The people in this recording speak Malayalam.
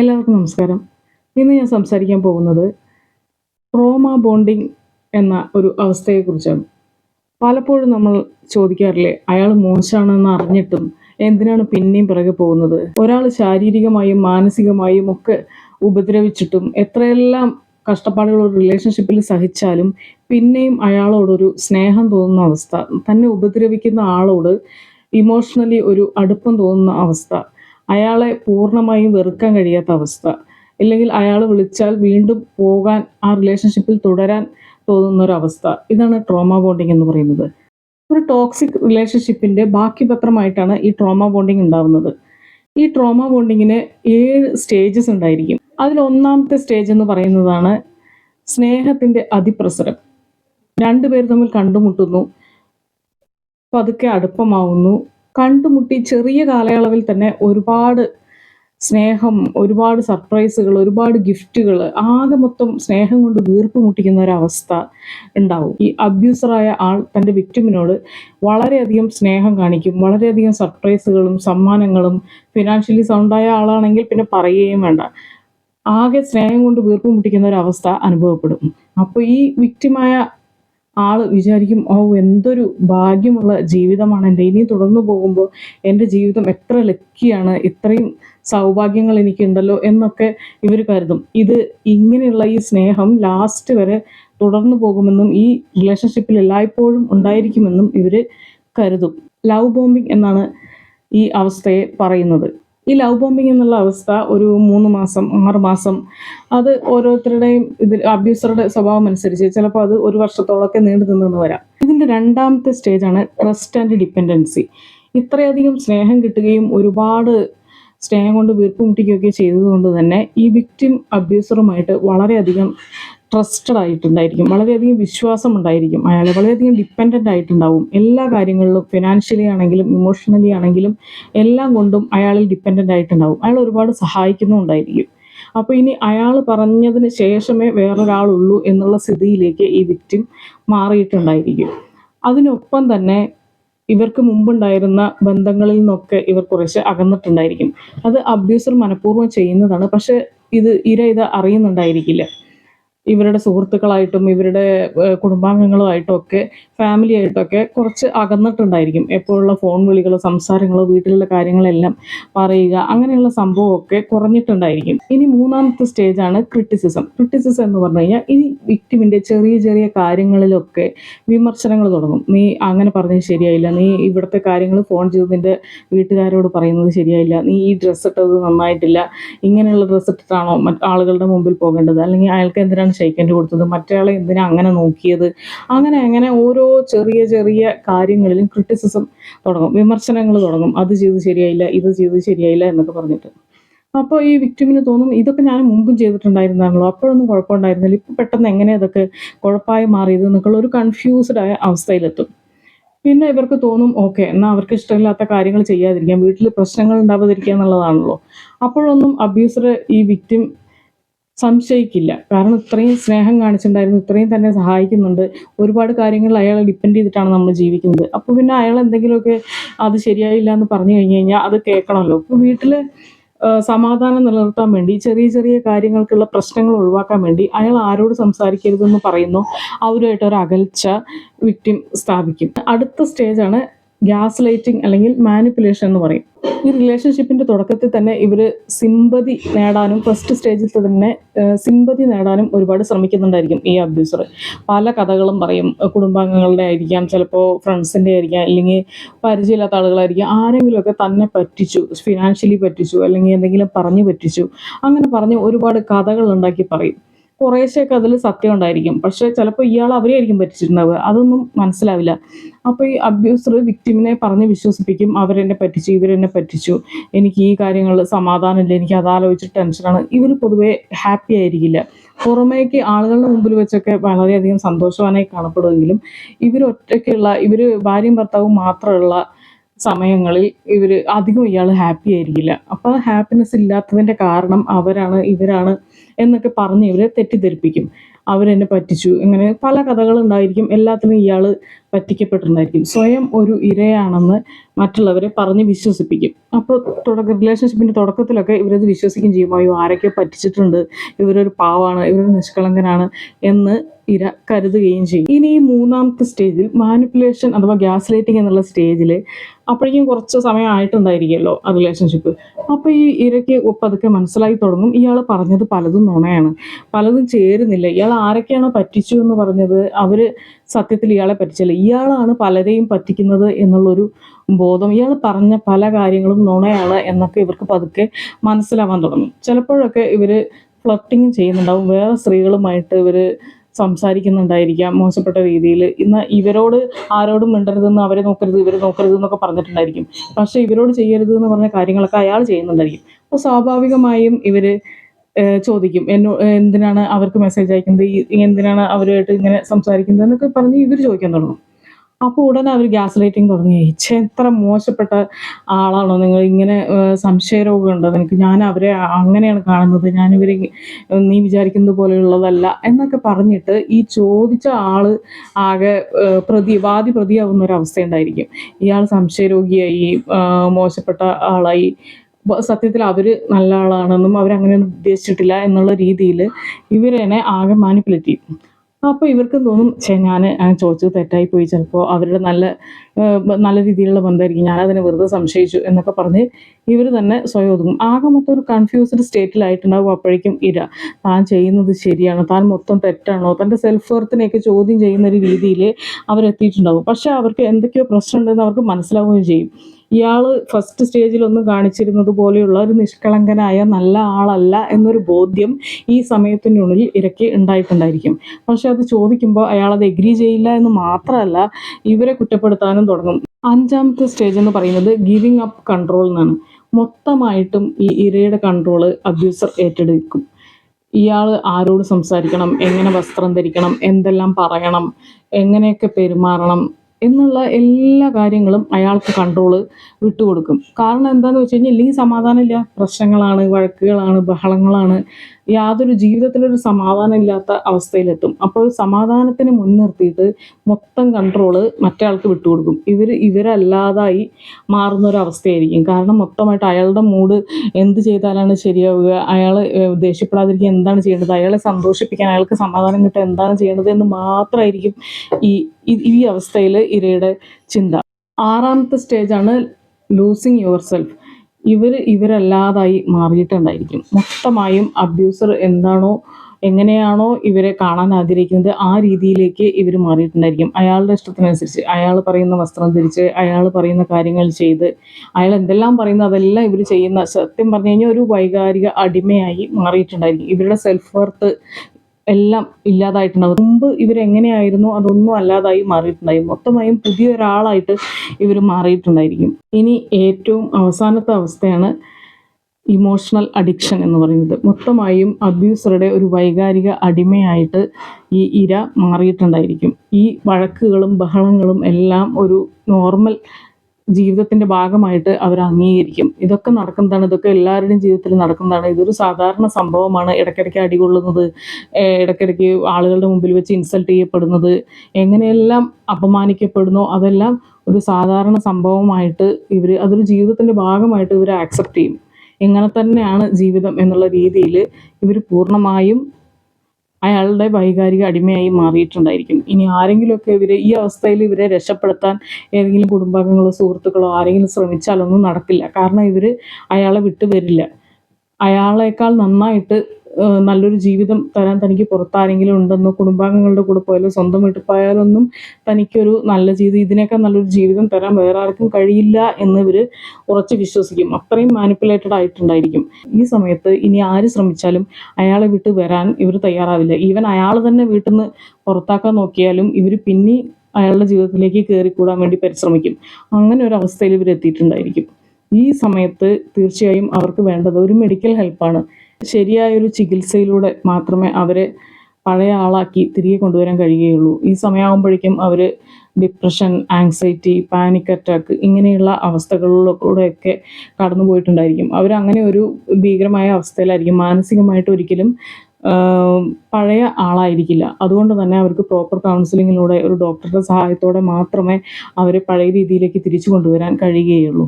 എല്ലാവർക്കും നമസ്കാരം. ഇന്ന് ഞാൻ സംസാരിക്കാൻ പോകുന്നത് ട്രോമ ബോണ്ടിങ് എന്ന ഒരു അവസ്ഥയെക്കുറിച്ചാണ്. പലപ്പോഴും നമ്മൾ ചോദിക്കാറില്ലേ അയാൾ മോശമാണെന്ന് അറിഞ്ഞിട്ടും എന്തിനാണ് പിന്നെയും പിറകെ പോകുന്നത്? ഒരാൾ ശാരീരികമായും മാനസികമായും ഒക്കെ ഉപദ്രവിച്ചിട്ടും എത്രയെല്ലാം കഷ്ടപ്പാടുകൾ ഒരു റിലേഷൻഷിപ്പിൽ സഹിച്ചാലും പിന്നെയും അയാളോടൊരു സ്നേഹം തോന്നുന്ന അവസ്ഥ തന്നെ ഉപദ്രവിക്കുന്ന ആളോട് ഇമോഷണലി ഒരു അടുപ്പം തോന്നുന്ന അവസ്ഥ. അയാളെ പൂർണമായും വെറുക്കാൻ കഴിയാത്ത അവസ്ഥ. ഇല്ലെങ്കിൽ അയാൾ വിളിച്ചാൽ വീണ്ടും പോകാൻ ആ റിലേഷൻഷിപ്പിൽ തുടരാൻ തോന്നുന്ന ഒരു അവസ്ഥ ഇതാണ് ട്രോമ ബോണ്ടിങ് എന്ന് പറയുന്നത്. ഒരു ടോക്സിക് റിലേഷൻഷിപ്പിന്റെ ബാക്കി പത്രമായിട്ടാണ് ഈ ട്രോമ ബോണ്ടിങ് ഉണ്ടാവുന്നത്. ഈ ട്രോമ ബോണ്ടിങ്ങിന് ഏഴ് സ്റ്റേജസ് ഉണ്ടായിരിക്കും. അതിൽ ഒന്നാമത്തെ സ്റ്റേജ് എന്ന് പറയുന്നതാണ് സ്നേഹത്തിന്റെ അതിപ്രസരം. രണ്ടുപേർ തമ്മിൽ കണ്ടുമുട്ടുന്നു. പതുക്കെ അടുപ്പമാവുന്നു. കണ്ടുമുട്ടി ചെറിയ കാലയളവിൽ തന്നെ ഒരുപാട് സ്നേഹം ഒരുപാട് സർപ്രൈസുകൾ ഒരുപാട് ഗിഫ്റ്റുകൾ ആകെ മൊത്തം സ്നേഹം കൊണ്ട് വീർപ്പ് മുട്ടിക്കുന്ന ഒരവസ്ഥ ഉണ്ടാവും. ഈ അബ്യൂസറായ ആൾ തന്റെ വിക്ടിമിനോട് വളരെയധികം സ്നേഹം കാണിക്കും വളരെയധികം സർപ്രൈസുകളും സമ്മാനങ്ങളും ഫിനാൻഷ്യലി സൗണ്ടായ ആളാണെങ്കിൽ പിന്നെ പറയുകയും വേണ്ട. ആകെ സ്നേഹം കൊണ്ട് വീർപ്പ് മുട്ടിക്കുന്ന ഒരു അവസ്ഥ അനുഭവപ്പെടും. അപ്പോൾ ഈ വിക്റ്റിമായ ആൾ വിചാരിക്കും ഓ എന്തൊരു ഭാഗ്യമുള്ള ജീവിതമാണ് എന്റെ. ഇനി തുടർന്നു പോകുമ്പോൾ എന്റെ ജീവിതം എത്ര ലക്കിയാണ് ഇത്രയും സൗഭാഗ്യങ്ങൾ എനിക്കുണ്ടല്ലോ എന്നൊക്കെ ഇവർ കരുതും. ഇത് ഇങ്ങനെയുള്ള ഈ സ്നേഹം ലാസ്റ്റ് വരെ തുടർന്നു പോകുമെന്നും ഈ റിലേഷൻഷിപ്പിൽ എല്ലായ്പ്പോഴും ഉണ്ടായിരിക്കുമെന്നും ഇവർ കരുതും. ലവ് ബോംബിംഗ് എന്നാണ് ഈ അവസ്ഥയെ പറയുന്നത്. ഈ ലവ് ബോംബിംഗ് എന്നുള്ള അവസ്ഥ ഒരു മൂന്ന് മാസം ആറ് മാസം അത് ഓരോരുത്തരുടെയും ഇതിൽ അബ്യൂസറുടെ സ്വഭാവം അനുസരിച്ച് ചിലപ്പോൾ അത് ഒരു വർഷത്തോളമൊക്കെ നീണ്ടു നിന്നെന്ന് വരാം. ഇതിന്റെ രണ്ടാമത്തെ സ്റ്റേജാണ് ട്രസ്റ്റ് ആൻഡ് ഡിപ്പെൻഡൻസി ഇത്രയധികം സ്നേഹം കിട്ടുകയും ഒരുപാട് സ്നേഹം കൊണ്ട് വീർപ്പ് മുട്ടിക്കുകയൊക്കെ ചെയ്തതുകൊണ്ട് തന്നെ ഈ വിക്ടിം അബ്യൂസറുമായിട്ട് വളരെയധികം ട്രസ്റ്റഡ് ആയിട്ടുണ്ടായിരിക്കും. വളരെയധികം വിശ്വാസം ഉണ്ടായിരിക്കും അയാൾ വളരെയധികം ഡിപ്പെൻഡന്റ് ആയിട്ടുണ്ടാവും. എല്ലാ കാര്യങ്ങളിലും ഫിനാൻഷ്യലി ആണെങ്കിലും ഇമോഷണലി ആണെങ്കിലും എല്ലാം കൊണ്ടും അയാളിൽ ഡിപ്പെൻഡന്റ് ആയിട്ടുണ്ടാവും. അയാൾ ഒരുപാട് സഹായിക്കുന്നുണ്ടായിരിക്കും അപ്പോൾ ഇനി അയാൾ പറഞ്ഞതിന് ശേഷമേ വേറൊരാളുള്ളൂ എന്നുള്ള സ്ഥിതിയിലേക്ക് ഈ വിക്റ്റിം മാറിയിട്ടുണ്ടായിരിക്കും. അതിനൊപ്പം തന്നെ ഇവർക്ക് മുമ്പുണ്ടായിരുന്ന ബന്ധങ്ങളിൽ നിന്നൊക്കെ ഇവർ കുറച്ച് അകന്നിട്ടുണ്ടായിരിക്കും. അത് അബ്യൂസർ മനഃപൂർവം ചെയ്യുന്നതാണ്. പക്ഷേ ഇത് ഇര ഇത് അറിയുന്നുണ്ടായിരിക്കില്ല. ഇവരുടെ സുഹൃത്തുക്കളായിട്ടും ഇവരുടെ കുടുംബാംഗങ്ങളുമായിട്ടും ഒക്കെ ഫാമിലി ആയിട്ടൊക്കെ കുറച്ച് അകന്നിട്ടുണ്ടായിരിക്കും. എപ്പോഴുള്ള ഫോൺ വിളികളോ സംസാരങ്ങളോ വീട്ടിലുള്ള കാര്യങ്ങളെല്ലാം പറയുക അങ്ങനെയുള്ള സംഭവമൊക്കെ കുറഞ്ഞിട്ടുണ്ടായിരിക്കും. ഇനി മൂന്നാമത്തെ സ്റ്റേജാണ് ക്രിറ്റിസിസം. ക്രിറ്റിസിസം എന്ന് പറഞ്ഞു കഴിഞ്ഞാൽ ഇനി വിക്ടിമിന്റെ ചെറിയ ചെറിയ കാര്യങ്ങളിലൊക്കെ വിമർശനങ്ങൾ തുടങ്ങും. നീ അങ്ങനെ പറഞ്ഞത് ശരിയായില്ല. നീ ഇവിടുത്തെ കാര്യങ്ങൾ ഫോൺ ചെയ്ത് നിന്റെ വീട്ടുകാരോട് പറയുന്നത് ശരിയായില്ല. നീ ഈ ഡ്രസ്സ് ഇട്ടത് നന്നായിട്ടില്ല. ഇങ്ങനെയുള്ള ഡ്രസ്സ് ഇട്ടിട്ടാണോ മറ്റ് ആളുകളുടെ മുമ്പിൽ പോകേണ്ടത്? അല്ലെങ്കിൽ അയാൾക്ക് എന്തിനാണ് ഷെയ്ക്കൻഡ് കൊടുത്തത് മറ്റേ എന്തിനാ അങ്ങനെ നോക്കിയത്? അങ്ങനെ അങ്ങനെ ഓരോ ചെറിയ ചെറിയ കാര്യങ്ങളിലും ക്രിറ്റിസിസം തുടങ്ങും വിമർശനങ്ങൾ തുടങ്ങും. അത് ചെയ്ത് ശരിയായില്ല ഇത് ചെയ്ത് ശരിയായില്ല എന്നൊക്കെ പറഞ്ഞിട്ട്. അപ്പോൾ ഈ വിക്ടിമിന് തോന്നും ഇതൊക്കെ ഞാൻ മുമ്പും ചെയ്തിട്ടുണ്ടായിരുന്നാണല്ലോ അപ്പോഴൊന്നും കുഴപ്പമുണ്ടായിരുന്നില്ല. ഇപ്പം പെട്ടെന്ന് എങ്ങനെ ഇതൊക്കെ കുഴപ്പമായി മാറിയത് എന്നൊക്കെയുള്ള ഒരു കൺഫ്യൂസ്ഡ് ആയ അവസ്ഥയിലെത്തും. പിന്നെ ഇവർക്ക് തോന്നും ഓക്കെ എന്നാൽ അവർക്ക് ഇഷ്ടമില്ലാത്ത കാര്യങ്ങൾ ചെയ്യാതിരിക്കാം വീട്ടിൽ പ്രശ്നങ്ങൾ ഉണ്ടാവാതിരിക്കുക എന്നുള്ളതാണല്ലോ. അപ്പോഴൊന്നും അബ്യൂസർ ഈ വിക്ടിം സംശയിക്കില്ല. കാരണം ഇത്രയും സ്നേഹം കാണിച്ചിട്ടുണ്ടായിരുന്നു ഇത്രയും തന്നെ സഹായിക്കുന്നുണ്ട്. ഒരുപാട് കാര്യങ്ങൾ അയാളെ ഡിപ്പെൻഡ് ചെയ്തിട്ടാണ് നമ്മൾ ജീവിക്കുന്നത്. അപ്പോൾ പിന്നെ അയാൾ എന്തെങ്കിലുമൊക്കെ അത് ശരിയായില്ല എന്ന് പറഞ്ഞു കഴിഞ്ഞു കഴിഞ്ഞാൽ അത് കേൾക്കണമല്ലോ. ഇപ്പോൾ വീട്ടിൽ സമാധാനം നിലനിർത്താൻ വേണ്ടി ചെറിയ ചെറിയ കാര്യങ്ങൾക്കുള്ള പ്രശ്നങ്ങൾ ഒഴിവാക്കാൻ വേണ്ടി അയാൾ ആരോട് സംസാരിക്കരുതെന്ന് പറയുന്നു. അവരുമായിട്ട് ഒരു അകൽച്ച വിക്ടിം സ്ഥാപിക്കും. അടുത്ത സ്റ്റേജാണ് ഗ്യാസ് ലൈറ്റിംഗ് അല്ലെങ്കിൽ മാനിപ്പുലേഷൻ എന്ന് പറയും. ഈ റിലേഷൻഷിപ്പിന്റെ തുടക്കത്തിൽ തന്നെ ഇവർ സിമ്പതി നേടാനും ഫസ്റ്റ് സ്റ്റേജിൽ തന്നെ സിമ്പതി നേടാനും ഒരുപാട് ശ്രമിക്കുന്നുണ്ടായിരിക്കും ഈ അബ്യൂസർ പല കഥകളും പറയും കുടുംബാംഗങ്ങളുടെ ആയിരിക്കാം ചിലപ്പോൾ ഫ്രണ്ട്സിന്റെ ആയിരിക്കാം അല്ലെങ്കിൽ പരിചയമില്ലാത്ത ആളുകളായിരിക്കും. ആരെങ്കിലുമൊക്കെ തന്നെ പറ്റിച്ചു ഫിനാൻഷ്യലി പറ്റിച്ചു അല്ലെങ്കിൽ എന്തെങ്കിലും പറഞ്ഞു പറ്റിച്ചു. അങ്ങനെ പറഞ്ഞ് ഒരുപാട് കഥകൾ ഉണ്ടാക്കി പറയും. കുറേശ്ശെയൊക്കെ അതിൽ സത്യം ഉണ്ടായിരിക്കും. പക്ഷെ ചിലപ്പോൾ ഇയാൾ അവരെ ആയിരിക്കും പറ്റിച്ചിട്ടുണ്ടാവുക. അതൊന്നും മനസ്സിലാവില്ല. അപ്പോൾ ഈ അബ്യൂസർ വിക്ടിമിനെ പറഞ്ഞ് വിശ്വസിപ്പിക്കും. അവരെന്നെ പറ്റിച്ചു ഇവരെന്നെ പറ്റിച്ചു. എനിക്ക് ഈ കാര്യങ്ങൾ സമാധാനമില്ല. എനിക്ക് അതാലോചിച്ചിട്ട് ടെൻഷനാണ്. ഇവർ പൊതുവേ ഹാപ്പി ആയിരിക്കില്ല. പുറമേക്ക് ആളുകളുടെ മുമ്പിൽ വെച്ചൊക്കെ വളരെയധികം സന്തോഷവാനായി കാണപ്പെടുമെങ്കിലും ഇവരൊറ്റയ്ക്കുള്ള ഇവർ ഭാര്യയും ഭർത്താവും മാത്രമുള്ള സമയങ്ങളിൽ ഇവർ അധികം ഇയാൾ ഹാപ്പി ആയിരിക്കില്ല. അപ്പോൾ ഹാപ്പിനെസ് ഇല്ലാത്തതിന്റെ കാരണം അവരാണ് ഇവരാണ് എന്നൊക്കെ പറഞ്ഞ് ഇവരെ തെറ്റിദ്ധരിപ്പിക്കും. അവരെന്നെ പറ്റിച്ചു. ഇങ്ങനെ പല കഥകളുണ്ടായിരിക്കും. എല്ലാത്തിനും ഇയാൾ പറ്റിക്കപ്പെട്ടിട്ടുണ്ടായിരിക്കും. സ്വയം ഒരു ഇരയാണെന്ന് മറ്റുള്ളവരെ പറഞ്ഞ് വിശ്വസിപ്പിക്കും. അപ്പോൾ തുടക്ക റിലേഷൻഷിപ്പിന്റെ തുടക്കത്തിലൊക്കെ ഇവരത് വിശ്വസിക്കുകയും ചെയ്യും. അയ്യോ ആരൊക്കെ പറ്റിച്ചിട്ടുണ്ട്. ഇവരൊരു പാവാണ്. ഇവരൊരു നിഷ്കളങ്കനാണ് എന്ന് ഇര കരുതുകയും ചെയ്യും. ഇനി ഈ മൂന്നാമത്തെ സ്റ്റേജിൽ മാനിപ്പുലേഷൻ അഥവാ ഗ്യാസ് ലൈറ്റിംഗ് എന്നുള്ള സ്റ്റേജിൽ അപ്പോഴേക്കും കുറച്ച് സമയം ആയിട്ടുണ്ടായിരിക്കുമല്ലോ ആ റിലേഷൻഷിപ്പ് അപ്പോൾ ഈ ഇരയ്ക്ക് പതുക്കെ മനസ്സിലായി തുടങ്ങും. ഇയാൾ പറഞ്ഞത് പലതും നുണയാണ്. പലതും ചേരുന്നില്ല. ഇയാൾ ആരൊക്കെയാണോ പറ്റിച്ചു എന്ന് പറഞ്ഞത് അവർ സത്യത്തിൽ ഇയാളെ പറ്റിച്ചല്ല. ഇയാളാണ് പലരെയും പറ്റിക്കുന്നത് എന്നുള്ളൊരു ബോധം. ഇയാൾ പറഞ്ഞ പല കാര്യങ്ങളും നുണയാണ് എന്നൊക്കെ ഇവർക്ക് പതുക്കെ മനസ്സിലാവാൻ തുടങ്ങും. ചിലപ്പോഴൊക്കെ ഇവർ ഫ്ലട്ടിങ് ചെയ്യുന്നുണ്ടാവും. വേറെ സ്ത്രീകളുമായിട്ട് ഇവർ സംസാരിക്കുന്നുണ്ടായിരിക്കാം മോശപ്പെട്ട രീതിയിൽ. ഇന്ന് ഇവരോട് ആരോടും മിണ്ടരുതെന്ന് അവരെ നോക്കരുത് ഇവരെ നോക്കരുത് എന്നൊക്കെ പറഞ്ഞിട്ടുണ്ടായിരിക്കും. പക്ഷേ ഇവരോട് ചെയ്യരുത് എന്ന് പറഞ്ഞ കാര്യങ്ങളൊക്കെ അയാൾ ചെയ്യുന്നുണ്ടായിരിക്കും. അപ്പോൾ സ്വാഭാവികമായും ഇവർ ചോദിക്കും എന്നോ എന്തിനാണ് അവർക്ക് മെസ്സേജ് അയക്കുന്നത്? എന്തിനാണ് അവരുമായിട്ട് ഇങ്ങനെ സംസാരിക്കുന്നത്? എന്നൊക്കെ പറഞ്ഞ് ഇവർ ചോദിക്കാൻ തുടങ്ങും. അപ്പോൾ ഉടനെ അവർ ഗ്യാസ് ലൈറ്റിംഗ് തുടങ്ങി. ഛേ എത്ര മോശപ്പെട്ട ആളാണോ നിങ്ങൾ? ഇങ്ങനെ സംശയരോഗമുണ്ടോ നിനക്ക് ഞാൻ അവരെ അങ്ങനെയാണ് കാണുന്നത്. ഞാനിവരെ നീ വിചാരിക്കുന്നത് പോലെയുള്ളതല്ല എന്നൊക്കെ പറഞ്ഞിട്ട് ഈ ചോദിച്ച ആൾ ആകെ പ്രതി വാദി പ്രതിയാവുന്ന ഒരു അവസ്ഥയുണ്ടായിരിക്കും ഇയാൾ സംശയരോഗിയായി മോശപ്പെട്ട ആളായി. സത്യത്തിൽ അവർ നല്ല ആളാണെന്നും അവരങ്ങനെയൊന്നും ഉദ്ദേശിച്ചിട്ടില്ല എന്നുള്ള രീതിയിൽ ഇവരെന്നെ ആകെ മാനിപ്പുലേറ്റ് ചെയ്യും. അപ്പോൾ ഇവർക്ക് തോന്നും ചേ ഞാൻ ചോദിച്ചത് തെറ്റായി പോയി. ചിലപ്പോൾ അവരുടെ നല്ല നല്ല രീതിയിലുള്ള ബന്ധമായിരിക്കും. അതിനെ വെറുതെ സംശയിച്ചു എന്നൊക്കെ പറഞ്ഞ് ഇവർ തന്നെ സ്വയം ഒതുങ്ങും. ആകെ മൊത്തം ഒരു കൺഫ്യൂസ്ഡ് സ്റ്റേറ്റിലായിട്ടുണ്ടാകും അപ്പോഴേക്കും ഇര. താൻ ചെയ്യുന്നത് ശരിയാണോ. താൻ മൊത്തം തെറ്റാണോ? തന്റെ സെൽഫ് വർത്തിനെയൊക്കെ ചോദ്യം ചെയ്യുന്ന ഒരു രീതിയിൽ അവരെത്തിയിട്ടുണ്ടാകും പക്ഷേ അവർക്ക് എന്തൊക്കെയോ പ്രശ്നമുണ്ടെന്ന് അവർക്ക് മനസ്സിലാവുകയും ചെയ്യും. ഇയാൾ ഫസ്റ്റ് സ്റ്റേജിലൊന്നും കാണിച്ചിരുന്നത് പോലെയുള്ള ഒരു നിഷ്കളങ്കനായ നല്ല ആളല്ല എന്നൊരു ബോധ്യം ഈ സമയത്തിനുള്ളിൽ ഇരയ്ക്ക് ഉണ്ടായിട്ടുണ്ടായിരിക്കും. പക്ഷെ അത് ചോദിക്കുമ്പോൾ അയാൾ അത് എഗ്രി ചെയ്യില്ല എന്ന് മാത്രമല്ല ഇവരെ കുറ്റപ്പെടുത്താനും തുടങ്ങും. അഞ്ചാമത്തെ സ്റ്റേജ് എന്ന് പറയുന്നത് ഗിവിങ് അപ്പ് കൺട്രോൾ എന്നാണ്. മൊത്തമായിട്ടും ഈ ഇരയുടെ കൺട്രോൾ അബ്യൂസർ ഏറ്റെടുക്കും. ഇയാൾ ആരോട് സംസാരിക്കണം എങ്ങനെ വസ്ത്രം ധരിക്കണം എന്തെല്ലാം പറയണം എങ്ങനെയൊക്കെ പെരുമാറണം എന്നുള്ള എല്ലാ കാര്യങ്ങളും അയാൾക്ക് കൺട്രോൾ വിട്ടുകൊടുക്കും. കാരണം എന്താണെന്ന് വെച്ച് കഴിഞ്ഞാൽ ഇല്ലെങ്കിൽ സമാധാനമില്ല പ്രശ്നങ്ങളാണ് വഴക്കുകളാണ് ബഹളങ്ങളാണ്. യാതൊരു ജീവിതത്തിലൊരു സമാധാനം ഇല്ലാത്ത അവസ്ഥയിലെത്തും. അപ്പോൾ സമാധാനത്തിന് മുൻനിർത്തിയിട്ട് മൊത്തം കൺട്രോൾ മറ്റാൾക്ക് വിട്ടുകൊടുക്കും. ഇവർ ഇവരല്ലാതായി മാറുന്നൊരവസ്ഥയായിരിക്കും. കാരണം മൊത്തമായിട്ട് അയാളുടെ മൂഡ് എന്ത് ചെയ്താലാണ് ശരിയാവുക അയാൾ ദേഷ്യപ്പെടാതിരിക്കാൻ എന്താണ് ചെയ്യേണ്ടത് അയാളെ സന്തോഷിപ്പിക്കാൻ അയാൾക്ക് സമാധാനം കിട്ടാൻ എന്താണ് ചെയ്യേണ്ടത് എന്ന് മാത്രമായിരിക്കും ഈ- ഈ അവസ്ഥയിൽ ഇരയുടെ ചിന്ത. ആറാമത്തെ സ്റ്റേജാണ് ലൂസിങ് യുവർ സെൽഫ് ഇവർ ഇവരല്ലാതായി മാറിയിട്ടുണ്ടായിരിക്കും. മൊത്തമായും അബ്യൂസർ എന്താണോ എങ്ങനെയാണോ ഇവരെ കാണാൻ ആഗ്രഹിക്കുന്നത് ആ രീതിയിലേക്ക് ഇവർ മാറിയിട്ടുണ്ടായിരിക്കും. അയാളുടെ ഇഷ്ടത്തിനനുസരിച്ച് അയാൾ പറയുന്ന വസ്ത്രം ധരിച്ച് അയാൾ പറയുന്ന കാര്യങ്ങൾ ചെയ്ത് അയാൾ എന്തെല്ലാം പറയുന്നു അതെല്ലാം ഇവർ ചെയ്യുന്ന സത്യം പറഞ്ഞു കഴിഞ്ഞാൽ ഒരു വൈകാരിക അടിമയായി മാറിയിട്ടുണ്ടായിരിക്കും. ഇവരുടെ സെൽഫ് വർത്ത് എല്ലാം ഇല്ലാതായിട്ടുണ്ടാവും. മുമ്പ് ഇവരെങ്ങനെയായിരുന്നു അതൊന്നും അല്ലാതായി മാറിയിട്ടുണ്ടായി. മൊത്തമായും പുതിയ ഒരാളായിട്ട് ഇവർ മാറിയിട്ടുണ്ടായിരിക്കും. ഇനി ഏറ്റവും അവസാനത്തെ അവസ്ഥയാണ് ഇമോഷണൽ അഡിക്ഷൻ എന്ന് പറയുന്നത്. മൊത്തമായും അബ്യൂസറുടെ ഒരു വൈകാരിക അടിമയായിട്ട് ഈ ഇര മാറിയിട്ടുണ്ടായിരിക്കും. ഈ വഴക്കുകളും ബഹളങ്ങളും എല്ലാം ഒരു നോർമൽ ജീവിതത്തിന്റെ ഭാഗമായിട്ട് അവർ അംഗീകരിക്കും. ഇതൊക്കെ നടക്കുന്നതാണ് ഇതൊക്കെ എല്ലാവരുടെയും ജീവിതത്തിൽ നടക്കുന്നതാണ്. ഇതൊരു സാധാരണ സംഭവമാണ് ഇടയ്ക്കിടയ്ക്ക് അടികൊള്ളുന്നത് ഇടയ്ക്കിടയ്ക്ക് ആളുകളുടെ മുമ്പിൽ വെച്ച് ഇൻസൾട്ട് ചെയ്യപ്പെടുന്നത്. എങ്ങനെയെല്ലാം അപമാനിക്കപ്പെടുന്നോ അതെല്ലാം ഒരു സാധാരണ സംഭവമായിട്ട് ഇവർ അതൊരു ജീവിതത്തിന്റെ ഭാഗമായിട്ട് ഇവർ ആക്സെപ്റ്റ് ചെയ്യും. ഇങ്ങനെ തന്നെയാണ് ജീവിതം എന്നുള്ള രീതിയിൽ ഇവർ പൂർണമായും അയാളുടെ വൈകാരിക അടിമയായി മാറിയിട്ടുണ്ടായിരിക്കും. ഇനി ആരെങ്കിലുമൊക്കെ ഇവരെ ഈ അവസ്ഥയിൽ ഇവരെ രക്ഷപ്പെടുത്താൻ ഏതെങ്കിലും കുടുംബാംഗങ്ങളോ സുഹൃത്തുക്കളോ ആരെങ്കിലും ശ്രമിച്ചാലൊന്നും നടക്കില്ല. കാരണം ഇവർ അയാളെ വിട്ടു അയാളേക്കാൾ നന്നായിട്ട് നല്ലൊരു ജീവിതം തരാൻ തനിക്ക് പുറത്താരെങ്കിലും ഉണ്ടെന്നോ കുടുംബാംഗങ്ങളുടെ കൂടെ പോയാലോ സ്വന്തം വീട്ടിൽ പോയാലൊന്നും തനിക്കൊരു നല്ല ജീവിതം ഇതിനേക്കാൾ നല്ലൊരു ജീവിതം തരാൻ വേറെ ആർക്കും കഴിയില്ല എന്നിവർ ഉറച്ച് വിശ്വസിക്കും. അത്രയും മാനിപ്പുലേറ്റഡ് ആയിട്ടുണ്ടായിരിക്കും. ഈ സമയത്ത് ഇനി ആര് ശ്രമിച്ചാലും അയാളെ വിട്ട് വരാൻ ഇവർ തയ്യാറാവില്ല. ഈവൻ അയാൾ തന്നെ വീട്ടിൽ നിന്ന് പുറത്താക്കാൻ നോക്കിയാലും ഇവർ പിന്നെ അയാളുടെ ജീവിതത്തിലേക്ക് കയറിക്കൂടാൻ വേണ്ടി പരിശ്രമിക്കും. അങ്ങനെ ഒരു അവസ്ഥയിൽ ഇവർ എത്തിയിട്ടുണ്ടായിരിക്കും. ഈ സമയത്ത് തീർച്ചയായും അവർക്ക് വേണ്ടത് ഒരു മെഡിക്കൽ ഹെൽപ്പാണ് ശരിയായൊരു ചികിത്സയിലൂടെ മാത്രമേ അവരെ പഴയ ആളാക്കി തിരികെ കൊണ്ടുവരാൻ കഴിയുകയുള്ളൂ. ഈ സമയമാകുമ്പോഴേക്കും അവർ ഡിപ്രഷൻ ആങ്സൈറ്റി പാനിക് അറ്റാക്ക് ഇങ്ങനെയുള്ള അവസ്ഥകളിലൂടെയൊക്കെ കടന്നു പോയിട്ടുണ്ടായിരിക്കും. അവർ അങ്ങനെ ഒരു ഭീകരമായ അവസ്ഥയിലായിരിക്കും. മാനസികമായിട്ട് ഒരിക്കലും പഴയ ആളായിരിക്കില്ല. അതുകൊണ്ട് തന്നെ അവർക്ക് പ്രോപ്പർ കൗൺസിലിങ്ങിലൂടെ ഒരു ഡോക്ടറുടെ സഹായത്തോടെ മാത്രമേ അവരെ പഴയ രീതിയിലേക്ക് തിരിച്ചു കൊണ്ടുവരാൻ കഴിയുകയുള്ളൂ.